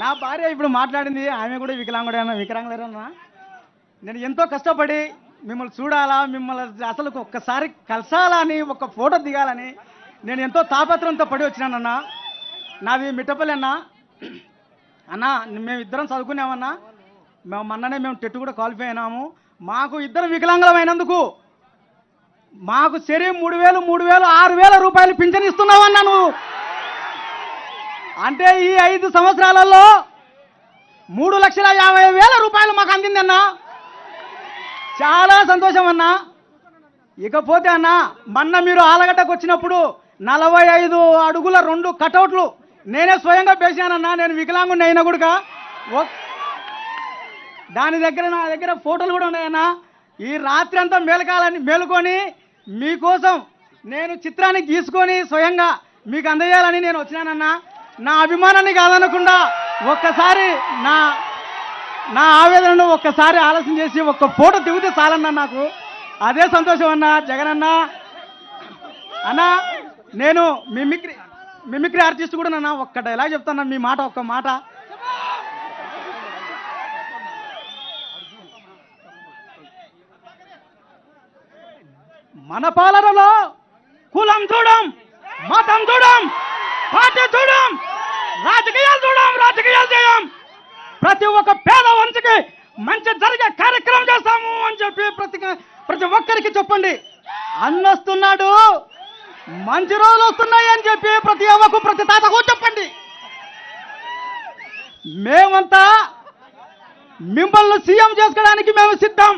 నా భార్య ఇప్పుడు మాట్లాడింది ఆమె కూడా వికలాంగుడేనా వికలాంగులేరన్నా నేను ఎంతో కష్టపడి మిమ్మల్ని చూడాలా మిమ్మల్ని అసలు ఒక్కసారి కలసాలని ఒక ఫోటో దిగాలని నేను ఎంతో తాపత్రంతో పడి వచ్చినానన్నా. నాది మిట్టపల్లి అన్న. అన్న మేము ఇద్దరం చదువుకున్నామన్నా. మేము మొన్ననే మేము టెట్టు కూడా క్వాలిఫై అయినాము. మాకు ఇద్దరు వికలాంగులమైనందుకు మాకు సరే మూడు వేలు మూడు వేలు ఆరు వేల రూపాయలు పింఛన్ ఇస్తున్నావన్నా నువ్వు. అంటే ఈ ఐదు సంవత్సరాలలో మూడు లక్షల యాభై వేల రూపాయలు మాకు అందిందన్నా. చాలా సంతోషం అన్నా. ఇకపోతే అన్న మొన్న మీరు ఆలగడ్డకు వచ్చినప్పుడు నలభై ఐదు అడుగుల రెండు కటౌట్లు నేనే స్వయంగా పేశానన్నా నేను వికలాంగుని అయినా కూడా. దాని దగ్గర నా దగ్గర ఫోటోలు కూడా ఉన్నాయన్నా. ఈ రాత్రి అంతా మేలకాలని మేలుకొని మీకోసం నేను చిత్రాన్ని గీసుకొని స్వయంగా మీకు అందజేయాలని నేను వచ్చినానన్నా. నా అభిమానాన్ని కాదనకుండా ఒక్కసారి నా నా ఆవేదనను ఒక్కసారి ఆలస్యం చేసి ఒక్క ఫోటో దిగితే చాలన్నా నాకు. అదే సంతోషం అన్న జగన్ అన్న. అన్నా నేను మిమిక్రీ మిమిక్రీ ఆర్టిస్ట్ కూడా నన్న ఒక్క డైలాగ్ చెప్తాను మీ మాట ఒక్క మాట. మన పాలనలో కులం చూడం మతం చూడం. రాజకీయాలు చూడం రాజకీయాలు చేయం. ప్రతి ఒక్క పేద వంశకి మంచి జరిగే కార్యక్రమం చేస్తాము అని చెప్పి ప్రతి ప్రతి ఒక్కరికి చెప్పండి. అన్నొస్తున్నాడు మంచి రోజులు వస్తున్నాయి అని చెప్పి ప్రతి అవ్వకు ప్రతి తాతకు చెప్పండి. మేమంతా మిమ్మల్ని సీఎం చేసుకోవడానికి మేము సిద్ధం.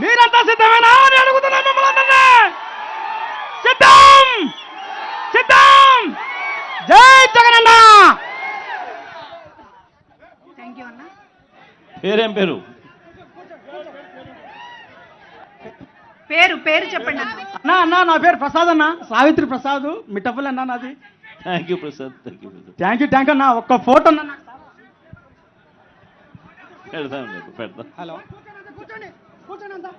మీరంతా సిద్ధమేనా అని అడుగుతున్నా మిమ్మల్ని సిద్ధం! జై జగనన్న! పేరేం పేరు? పేరు పేరు చెప్పండి అన్న. అన్నా నా పేరు ప్రసాద్ అన్న. సావిత్రి ప్రసాద్ మిట్టపల్లి అన్న నాది. Thank you Prasad. Thank you Prasad. Thank you thank you అన్న. ఒక్క ఫోటో అన్న పెడతాం పెడతాం హలో. కూర్చోండి కూర్చోండి అంతా.